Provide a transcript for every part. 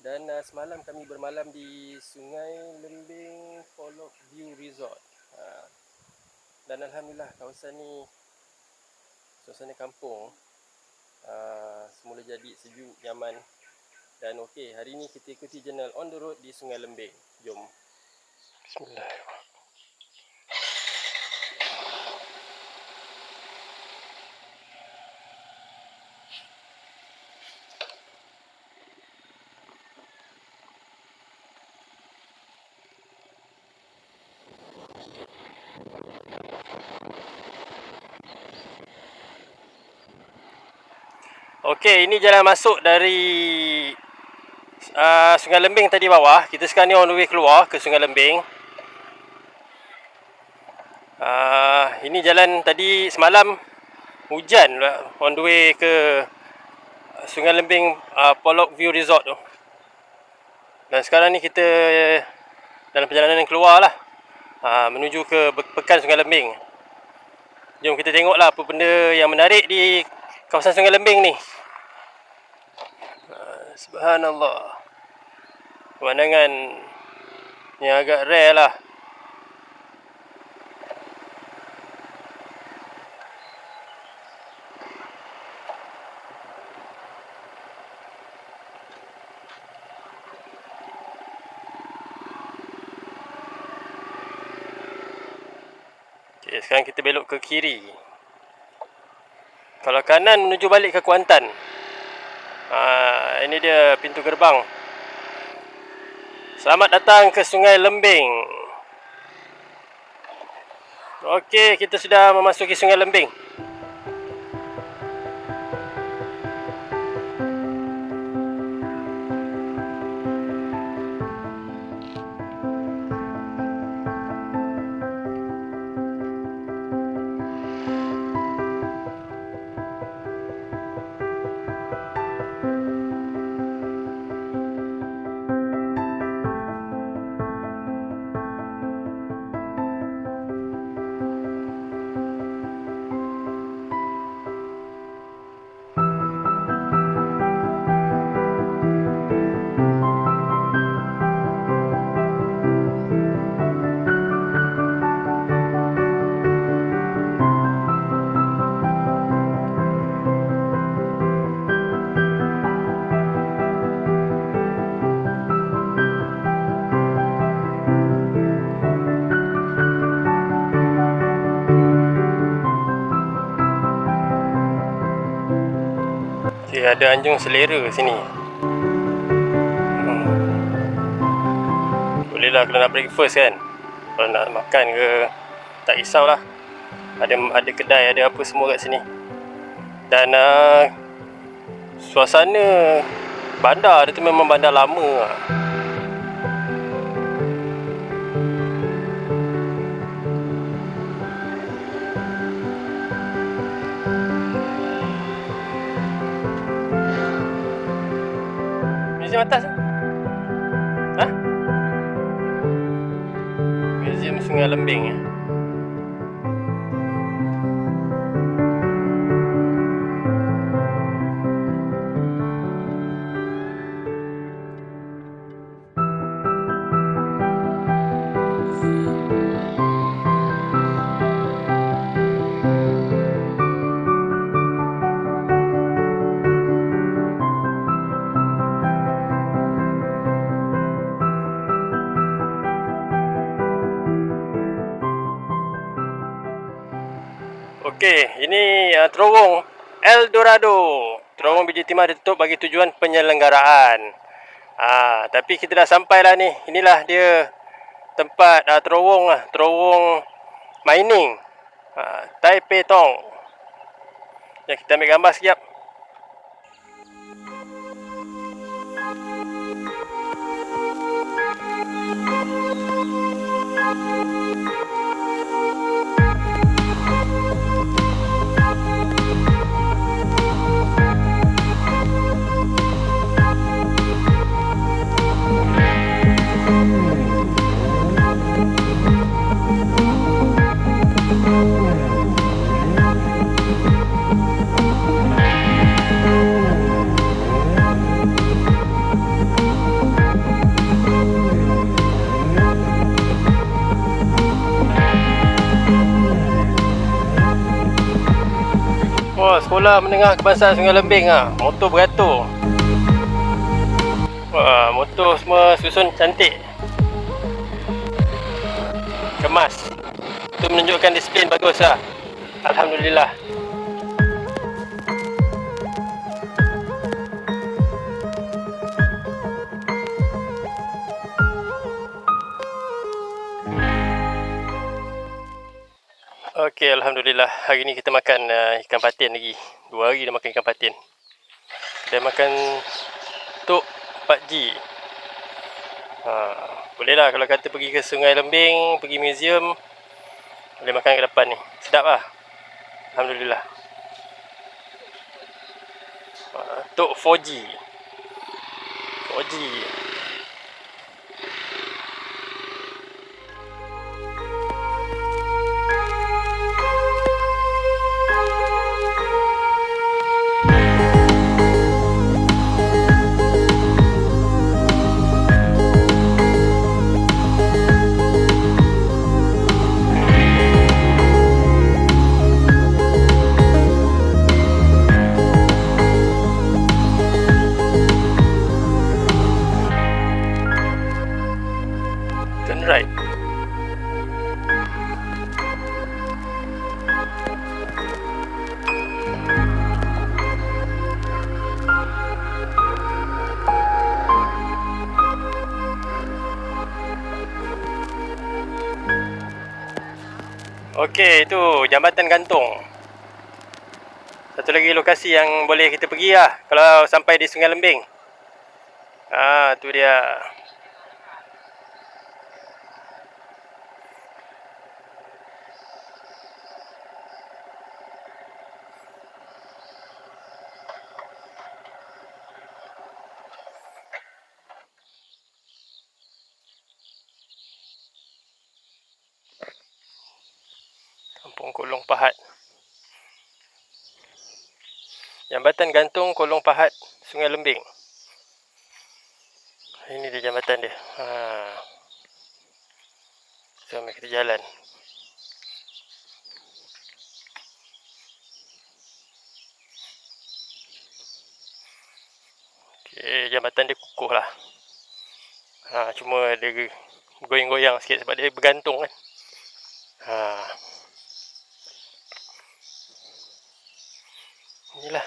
dan uh, semalam kami bermalam di Sungai Lembing Follow View Resort. Uh, dan alhamdulillah kawasan ni suasana kampung uh, semula jadi sejuk nyaman dan okey hari ini kita ikuti jurnal on the road di Sungai Lembing. Jom. Bismillahirrahmanirrahim. Okey, ini jalan masuk dari uh, Sungai Lembing tadi bawah. Kita sekarang ni on the way keluar ke Sungai Lembing. Uh, ini jalan tadi semalam hujan lah, on the way ke Sungai Lembing uh, Pollock View Resort tu. Dan sekarang ni kita dalam perjalanan yang keluar lah. Uh, menuju ke Pekan Sungai Lembing. Jom kita tengoklah apa benda yang menarik di kawasan Sungai Lembing ni. Ah, subhanallah. Pemandangan yang agak rare lah. Sekarang kita belok ke kiri. Kalau kanan menuju balik ke Kuantan. Ha, ini dia pintu gerbang. Selamat datang ke Sungai Lembing. Okey, kita sudah memasuki Sungai Lembing. Okay, ada anjing selera sini. Hmm. Bolehlah kalau nak breakfast kan. Kalau nak makan ke tak risaulah. Ada ada kedai, ada apa semua kat sini. Dan uh, suasana bandar dia tu memang bandar lama lah. Museum atas. Ha? Museum Sungai Lembing ya. Okey, ini uh, terowong El Dorado. Terowong biji timah ditutup bagi tujuan penyelenggaraan. Ah, uh, tapi kita dah sampai lah ni. Inilah dia tempat uh, terowong lah, terowong mining. Uh, Taipei Tong. Ya, kita ambil gambar sekejap. Sekolah Menengah Kebangsaan Sungai Lembing ah. Motor beratur. Wah, motor semua susun cantik. Kemas. Itu menunjukkan disiplin bagus lah. Alhamdulillah. Okey, Alhamdulillah. Hari ni kita makan uh, ikan patin lagi. Dua hari dah makan ikan patin. Dah makan tok pakji. Ha, boleh lah kalau kata pergi ke Sungai Lembing, pergi museum, boleh makan ke depan ni. Sedap lah. Alhamdulillah. Uh, tok 4G. 4G. Itu Jambatan Gantung. Satu lagi lokasi yang boleh kita pergi lah kalau sampai di Sungai Lembing. Ah, tu dia. Kolong Pahat. Jambatan gantung Kolong Pahat, Sungai Lembing. Ini dia jambatan dia. Ha. So, mari kita jalan. Okey, jambatan dia kukuh lah. Ha, cuma dia goyang-goyang sikit sebab dia bergantung kan. Ha. Inilah.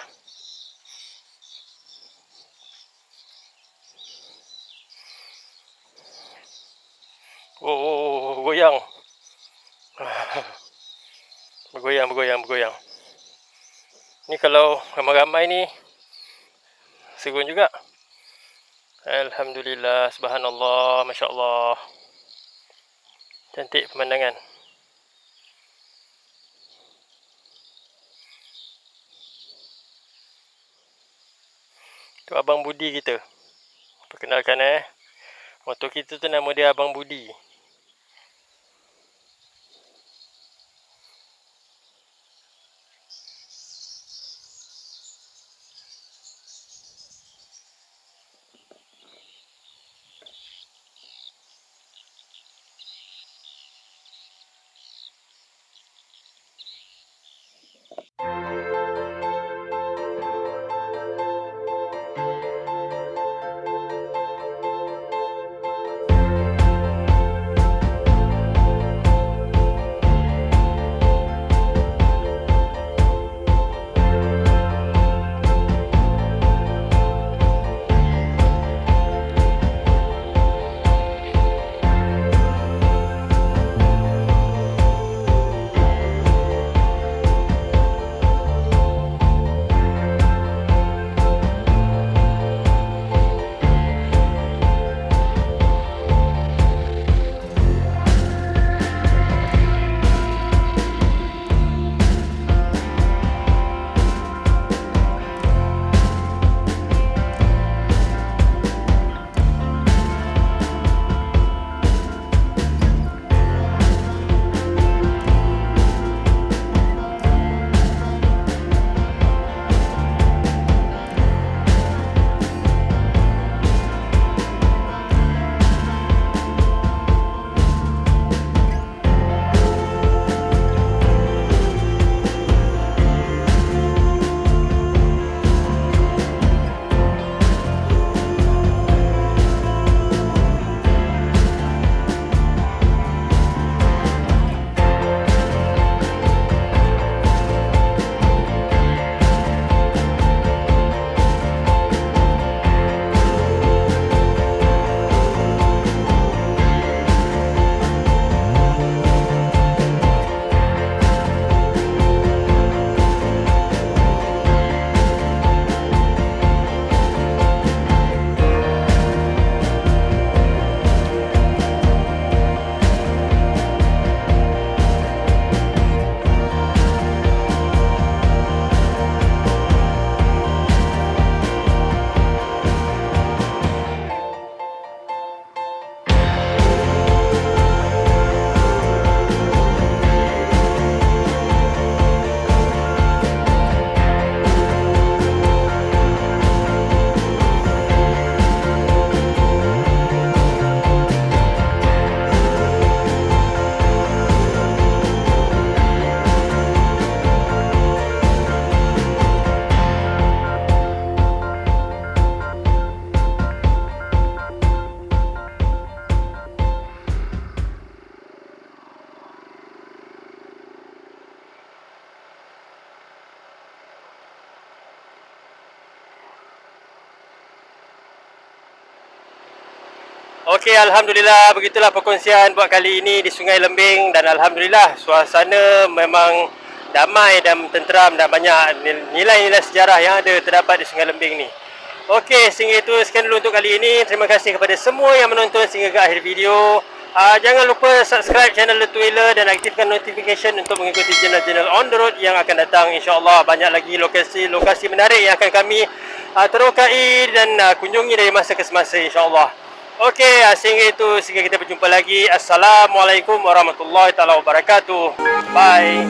Oh, oh, oh, goyang. Bergoyang, bergoyang, bergoyang. Ni kalau ramai-ramai ni segun juga. Alhamdulillah, subhanallah, masya-Allah. Cantik pemandangan. Tu Abang Budi kita. Perkenalkan eh. Motor kita tu nama dia Abang Budi. Okey, Alhamdulillah begitulah perkongsian buat kali ini di Sungai Lembing dan Alhamdulillah suasana memang damai dan tenteram dan banyak nilai-nilai sejarah yang ada terdapat di Sungai Lembing ni. Okey, sehingga itu sekian dulu untuk kali ini. Terima kasih kepada semua yang menonton sehingga ke akhir video. Uh, jangan lupa subscribe channel The Twailer dan aktifkan notification untuk mengikuti channel-channel on the road yang akan datang. InsyaAllah banyak lagi lokasi-lokasi menarik yang akan kami uh, terokai dan uh, kunjungi dari masa ke semasa insyaAllah. Okey, uh, sehingga itu sehingga kita berjumpa lagi. Assalamualaikum warahmatullahi taala wabarakatuh. Bye.